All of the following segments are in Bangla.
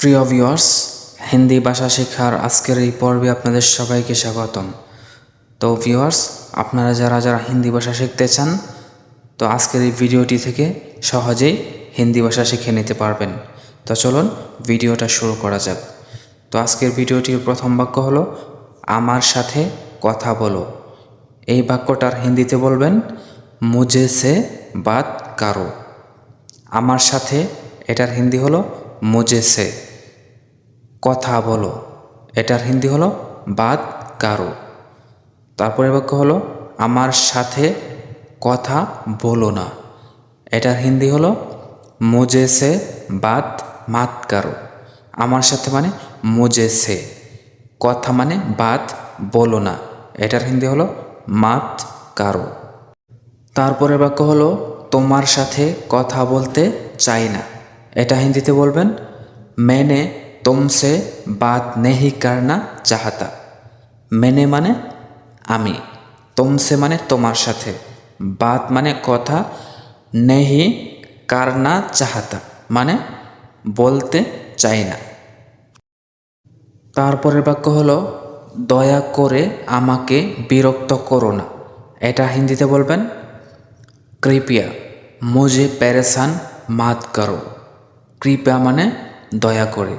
প্রিয় ভিউয়ার্স, হিন্দি ভাষা শেখার আজকের এই পর্বে আপনাদের সবাইকে স্বাগতম। তো ভিউয়ার্স, আপনারা যারা যারা হিন্দি ভাষা শিখতে চান, তো আজকের এই ভিডিওটি থেকে সহজেই হিন্দি ভাষা শিখে নিতে পারবেন। তো চলুন ভিডিওটা শুরু করা যাক। তো আজকের ভিডিওটির প্রথম বাক্য হলো, আমার সাথে কথা বলো। এই বাক্যটার হিন্দিতে বলবেন মুজে সে বাত কারও। আমার সাথে, এটার হিন্দি হলো মুজে সে। কথা বলো। এটার হিন্দি হলো বাদ কারও তারপরে বাক্য হলো, আমার সাথে কথা বলো না। এটার হিন্দি হলো মোজে সে বাত মাত কারও আমার সাথে মানে মোজে সে কথা মানে বাত বলো না। এটার হিন্দি হলো, মাত কারও তারপরের বাক্য হলো, তোমার সাথে কথা বলতে চাই না। এটা হিন্দিতে বলবেন मैंने তোমসে বাদ নেহি কারনা চাহাতা মেনে মানে আমি তোমসে মানে তোমার সাথে বাত মানে কথা নেহি কারনা চাহাতা মানে বলতে চাই না তারপরের বাক্য হলো দয়া করে আমাকে বিরক্ত করো না এটা হিন্দিতে বলবেন কৃপিয়া মুঝে প্যারেসান মাত করো কৃপা মানে দয়া করে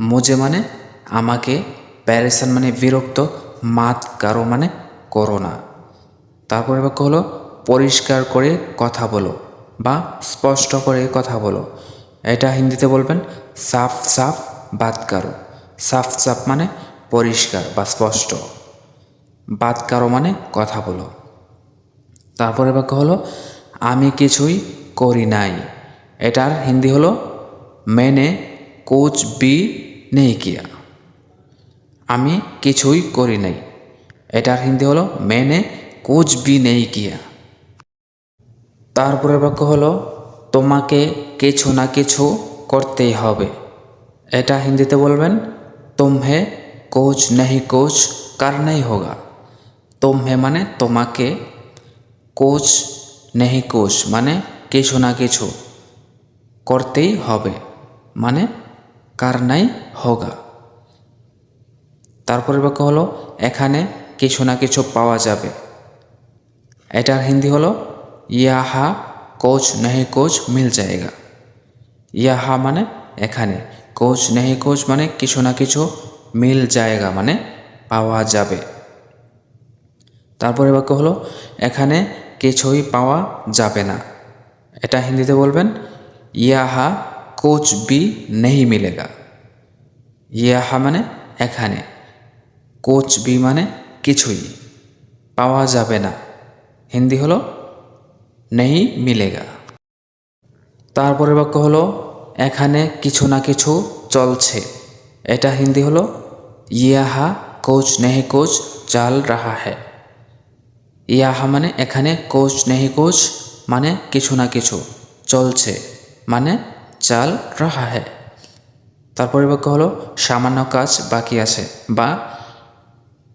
মুজে মানে আমাকে প্যারেসান মানে বিরক্ত, মাত কারও মানে করো না। তারপরে বাক্য হলো, পরিষ্কার করে কথা বলো বা স্পষ্ট করে কথা বলো। এটা হিন্দিতে বলবেন, সাফ সাফ বাত কারও। সাফ সাফ মানে পরিষ্কার বা স্পষ্ট। বাত কারও মানে কথা বলো। তারপরে বাক্য হলো, আমি কিছুই করি নাই। এটার হিন্দি হলো, মেনে, কোচ বি নেই কিয়া। আমি কিছুই করি নাই। এটার হিন্দি হলো, মেনে কোচ বি নেই কিয়া। তারপরে বাক্য হলো, তোমাকে কিছু না কিছু করতেই হবে। এটা হিন্দিতে বলবেন, তোমহে কোচ নেহি কোচ কারনাই হোগা। তোমহে মানে তোমাকে কোচ নেহি কোচ মানে কিছু না কিছু করতেই হবে। মানে কারনাই হোগা। তারপরে বাক্য হলো, এখানে কিছু না কিছু পাওয়া যাবে। এটার হিন্দি হলো, ইয়াহা কোচ নেহি কোচ মিল যায়গা। ইয়াহা মানে এখানে, কোচ নেহি কোচ মানে কিছু না কিছু মিল জায়গা মানে পাওয়া যাবে। তারপরে বাক্য হলো, এখানে কিছুই পাওয়া যাবে না। এটা হিন্দিতে বলবেন, ইয়াহা কোচ বি নেই মিলেগা ইয়াহা মানে এখানে কোচ বি মানে কিছুই পাওয়া যাবে না হিন্দি হলো নেই মিলেগা তারপরে বাক্য হলো এখানে কিছু না কিছু চলছে এটা হিন্দি হলো ইয়াহা কোচ নেহি কোচ চাল রাহা হ্যায় ইয়াহা মানে এখানে কোচ নেহি কোচ মানে কিছু না কিছু চলছে মানে চাল রাহা হ্যায়। তারপরে বাক্য হলো সামান্য কাজ বাকি আছে বা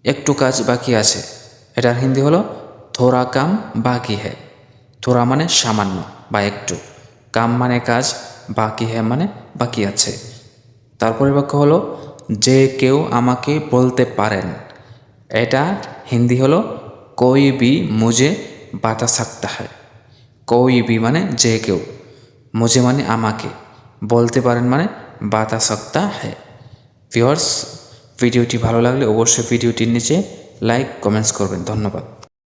একটু কাজ বাকি আছে। এটার হিন্দি হলো থোড়া কাম বাকি হ্যায়। থোড়া মানে সামান্য বা একটু। কাম মানে কাজ বাকি হ্যাঁ মানে বাকি আছে। তারপরে বাক্য হলো যে কেউ আমাকে বলতে পারেন। এটা হিন্দি হলো কই বি মুজে বাতা সাকতা হয় কই বি মানে যে কেউ। মুজে মানে আমাকে বলতে পারেন মানে বাতা সাকতা হ্যাঁ ভিওর্স ভিডিওটি ভালো লাগলে অবশ্যই ভিডিওটির নিচে লাইক কমেন্টস করবেন ধন্যবাদ